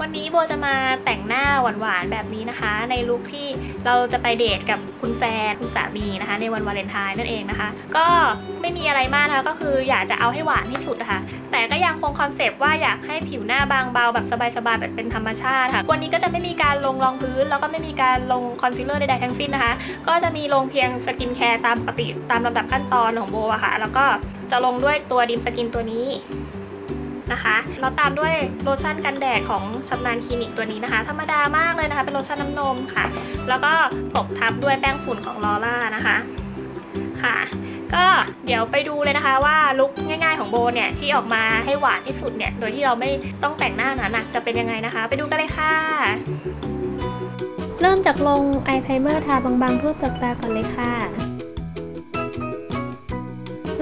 วันนี้โบจะมาแต่งหน้าหวานๆแบบนี้นะคะ ในลุคที่เราจะไปเดทกับคุณแฟนคุณสามีนะคะ ในวันวาเลนไทน์นั่นเองนะคะ ก็ไม่มีอะไรมากนะคะก็คืออยากจะเอาให้หวานที่สุดนะคะแต่ก็ยังคงคอนเซปต์ว่าอยากให้ผิวหน้าบางเบาแบบสบายๆแบบเป็นธรรมชาติค่ะ วันนี้ก็จะไม่มีการลงรองพื้น แล้วก็ไม่มีการลงคอนซีลเลอร์ใดๆทั้งสิ้นนะคะ ก็จะมีลงเพียงสกินแคร์ตามปกติตามลำดับขั้นตอนของโบอะค่ะ แล้วก็จะลงด้วยตัวดิมสกินตัวนี้ นะคะแล้วตามด้วยโลชั่นกันแดดของชำนาญคลินิกตัวนี้นะคะ ธรรมดามากเลยนะคะ เป็นโลชั่นน้ำนมค่ะ แล้วก็ตบทับด้วยแป้งฝุ่นของลอร่านะคะค่ะ ก็เดี๋ยวไปดูเลยนะคะว่าลุคง่ายๆของโบเนี่ยที่ออกมาให้หวานที่สุดเนี่ย โดยที่เราไม่ต้องแต่งหน้าหนาๆจะเป็นยังไงนะคะ ไปดูกันเลยค่ะเริ่มจากลงไอายไพรเมอร์ทาบางๆทั่วเปลือกตาก่อนเลยค่ะ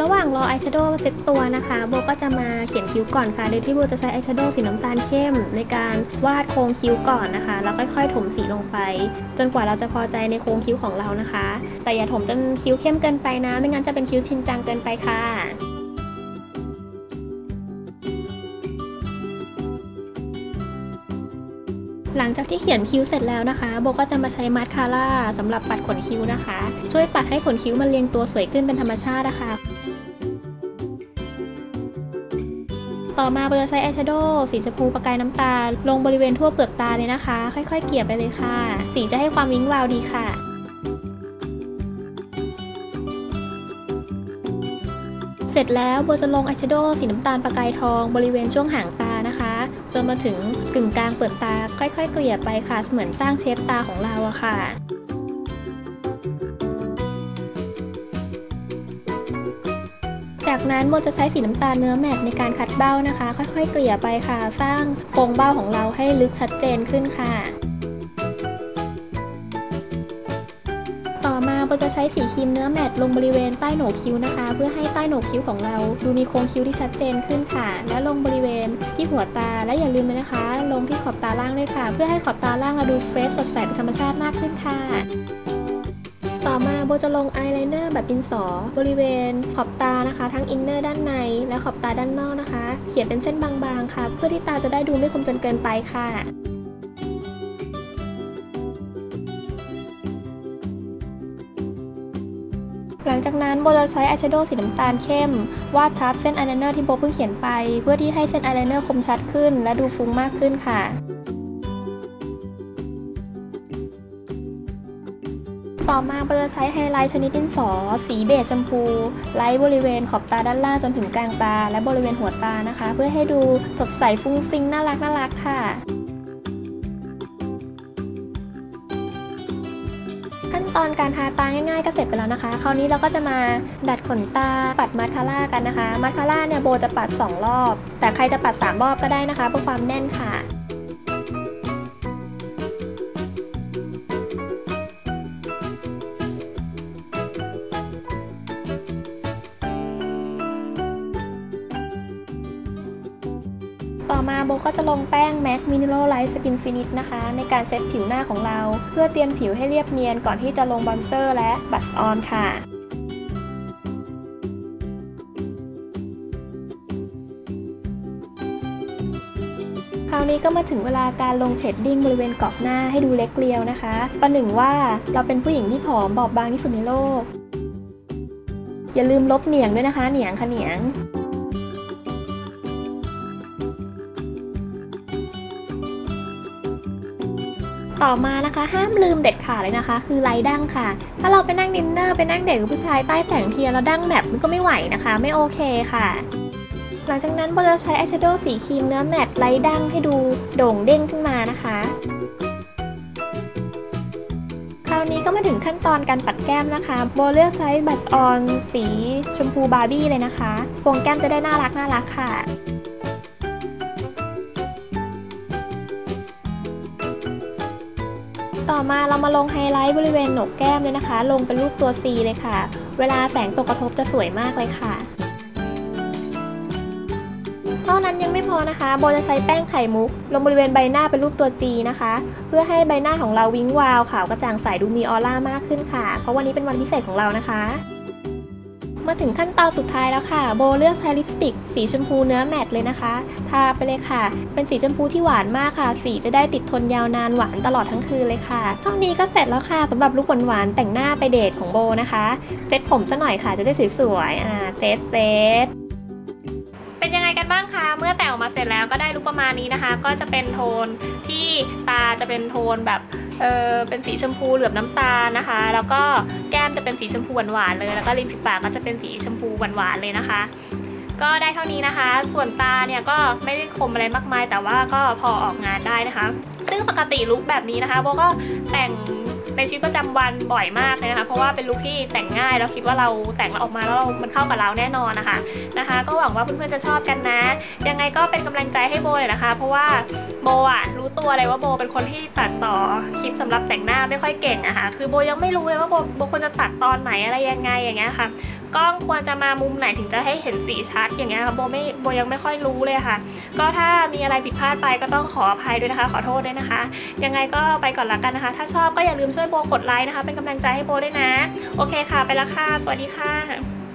ระหว่างรออายแชโดว์เซ็ตตัวนะคะโบก็จะมาเขียนคิ้วก่อนค่ะโดยที่โบจะใช้อายแชโดว์สีน้ำตาลเข้ม ในการวาดโครงคิ้วก่อนนะคะ แล้วค่อยๆ ถมสีลงไป จนกว่าเราจะพอใจในโครงคิ้วของเรานะคะ แต่อย่าถมจนคิ้วเข้มเกินไปนะ ไม่งั้นจะเป็นคิ้วชินจังเกินไปค่ะหลังจากที่เขียนคิ้วเสร็จแล้วนะคะโบก็จะมาใช้มาสคาร่าสำหรับปัดขนคิ้วนะคะ ช่วยปัดให้ขนคิ้วมันเรียงตัวสวยขึ้นเป็นธรรมชาตินะคะ ต่อมาโบจะใช้อายแชโดว์สีชมพูประกายน้ำตาล ลงบริเวณทั่วเปลือกตาเลยนะคะ ค่อยๆ เกลี่ยไปเลยค่ะ สีจะให้ความวิ้งวาวดีค่ะเสร็จแล้วโบจะลงอายแชโดว์สีน้ำตาลประกายทองบริเวณช่วงหางตานะคะ จนมาถึงกึ่งกลางเปลือกตา ค่อยๆ เกลี่ยไปค่ะ เหมือนสร้างเชฟตาของเราอะค่ะ จากนั้นโบจะใช้สีน้ำตาลเนื้อแมตในการขัดเบ้านะคะ ค่อยๆ เกลี่ยไปค่ะ สร้างโครงเบ้าของเราให้ลึกชัดเจนขึ้นค่ะต่อมาโบจะใช้สีครีมเนื้อแมตต์ลงบริเวณใต้โหนกคิ้วนะคะ เพื่อให้ใต้โหนกคิ้วของเรา ดูมีโครงคิ้วที่ชัดเจนขึ้นค่ะ และลงบริเวณที่หัวตาและอย่าลืมเลยนะคะ ลงที่ขอบตาล่างด้วยค่ะ เพื่อให้ขอบตาล่างดูเฟรชสดใสเป็นธรรมชาติมากขึ้นค่ะ ต่อมาโบจะลงอายไลเนอร์แบบดินสอ บริเวณ ขอบตานะคะ ทั้งอินเนอร์ด้านใน และขอบตาด้านนอกนะคะ เขียนเป็นเส้นบางๆค่ะ เพื่อที่ตาจะได้ดูไม่คมจนเกินไปค่ะหลังจากนั้นโบจะใช้อายแชโดว์สีน้ำตาลเข้ม วาดทับเส้นอายไลเนอร์ที่โบเพิ่งเขียนไป เพื่อที่ให้เส้นอายไลเนอร์คมชัดขึ้น และดูฟุ้งมากขึ้นค่ะ ต่อมาโบจะใช้ไฮไลท์ชนิดดินสอ สีเบจชมพู ไลท์บริเวณขอบตาด้านล่างจนถึงกลางตา และบริเวณหัวตานะคะ เพื่อให้ดูสดใสฟุ้งฟิ้งน่ารักน่ารักค่ะขั้นตอนการทาตาง่ายๆก็เสร็จไปแล้วนะคะ คราวนี้เราก็จะมาดัดขนตาปัดมาสคาร่ากันนะคะ มาสคาร่าเนี่ยโบจะปัด 2 รอบ แต่ใครจะปัด 3 รอบก็ได้นะคะเพื่อความแน่นค่ะ ต่อมาโบก็จะลงแป้ง MAC Mineral Light Skin Finish นะคะ ในการเซตผิวหน้าของเรา เพื่อเตรียมผิวให้เรียบเนียนก่อนที่จะลงบอนเซอร์และบัสออนค่ะคราวนี้ก็มาถึงเวลาการลงเชดดิ้งบริเวณกรอบหน้าให้ดูเล็กเกลียวนะคะ ประหนึ่งว่าเราเป็นผู้หญิงที่ผอมบอบบางที่สุดในโลก อย่าลืมลบเหนียงด้วยนะคะ เหนียงค่ะเหนียง ต่อมานะคะ ห้ามลืมเด็ดขาดเลยนะคะ คือไลดั้งค่ะ ถ้าเราไปนั่งดินเนอร์ไปนั่งเด็กกับผู้ชายใต้แสงเทียนแล้วดั้งแบบมันก็ไม่ไหวนะคะ ไม่โอเคค่ะ หลังจากนั้นโบจะใช้อายแชโดว์สีครีมเนื้อแมตต์ไลดั้งให้ดูโด่งเด้งขึ้นมานะคะคราวนี้ก็มาถึงขั้นตอนการปัดแก้มนะคะโบเลือกใช้บัตรออนสีชมพูบาร์บี้เลยนะคะวงแก้มจะได้น่ารักน่ารักค่ะ ต่อมาเรามาลงไฮไลท์บริเวณโหนกแก้มเลยนะคะ ลงเป็นรูปตัว C เลยค่ะ เวลาแสงตกกระทบจะสวยมากเลยค่ะ เท่านั้นยังไม่พอนะคะ โบจะใช้แป้งไข่มุก ลงบริเวณใบหน้าเป็นรูปตัว G นะคะ เพื่อให้ใบหน้าของเราวิ้งวาวขาวกระจ่างใสดูมีออร่ามากขึ้นค่ะ เพราะวันนี้เป็นวันพิเศษของเรานะคะ มาถึงขั้นตอนสุดท้ายแล้วค่ะ โบเลือกใช้ลิปสติก สีชมพูเนื้อแมตต์เลยนะคะ ทาไปเลยค่ะ เป็นสีชมพูที่หวานมากค่ะ สีจะได้ติดทนยาวนานหวานตลอดทั้งคืนเลยค่ะเท่านี้ก็เสร็จแล้วค่ะสำหรับลุคหวานๆแต่งหน้าไปเดทของโบนะคะ เซตผมซะหน่อยค่ะจะได้สวยๆ อ่า เซตเซตเป็นยังไงกันบ้างคะ เมื่อแต่งออกมาเสร็จแล้วก็ได้ลุคประมาณนี้นะคะ ก็จะเป็นโทนที่ตาจะเป็นโทนแบบ เออเป็นสีชมพูเหลือบน้ำตาลนะคะ แล้วก็แก้มจะเป็นสีชมพูหวานๆเลย แล้วก็ริมฝีปากก็จะเป็นสีชมพูหวานๆเลยนะคะ ก็ได้เท่านี้นะคะ ส่วนตาเนี่ยก็ไม่ได้คมอะไรมากมาย แต่ว่าก็พอออกงานได้นะคะ ซึ่งปกติลุคแบบนี้นะคะโบก็แต่งในชีวิตประจำวันบ่อยมากเลยนะคะ เพราะว่าเป็นลุคที่แต่งง่ายแล้วคิดว่าเราแต่งแล้วออกมาแล้วมันเข้ากับเราแน่นอนนะคะนะคะ ก็หวังว่าเพื่อนๆจะชอบกันนะ ยังไงก็เป็นกำลังใจให้โบเลยนะคะ เพราะว่า โบอะรู้ตัวเลยว่าโบเป็นคนที่ตัดต่อคลิปสำหรับแต่งหน้าไม่ค่อยเก่งอะคะ่ะคือโบยังไม่รู้เลยว่าโบโบควรจะตัดตอนไหนอะไรยังไงอย่างเงี้ยค่ะกล้องควรจะมามุมไหนถึงจะให้เห็นสีชัดอย่างเงี้ยค่ะโบไม่โบยังไม่ค่อยรู้เลยค่ะ ก็ถ้ามีอะไรผิดพลาดไปก็ต้องขออภัยด้วยนะคะ ขอโทษด้วยนะคะ ยังไงก็ไปก่อนละกันนะคะ ถ้าชอบก็อย่าลืมช่วยโบกดไลค์นะคะ เป็นกำลังใจให้โบด้วยนะ โอเคค่ะ ไปละค่ะสวัสดีค่ะ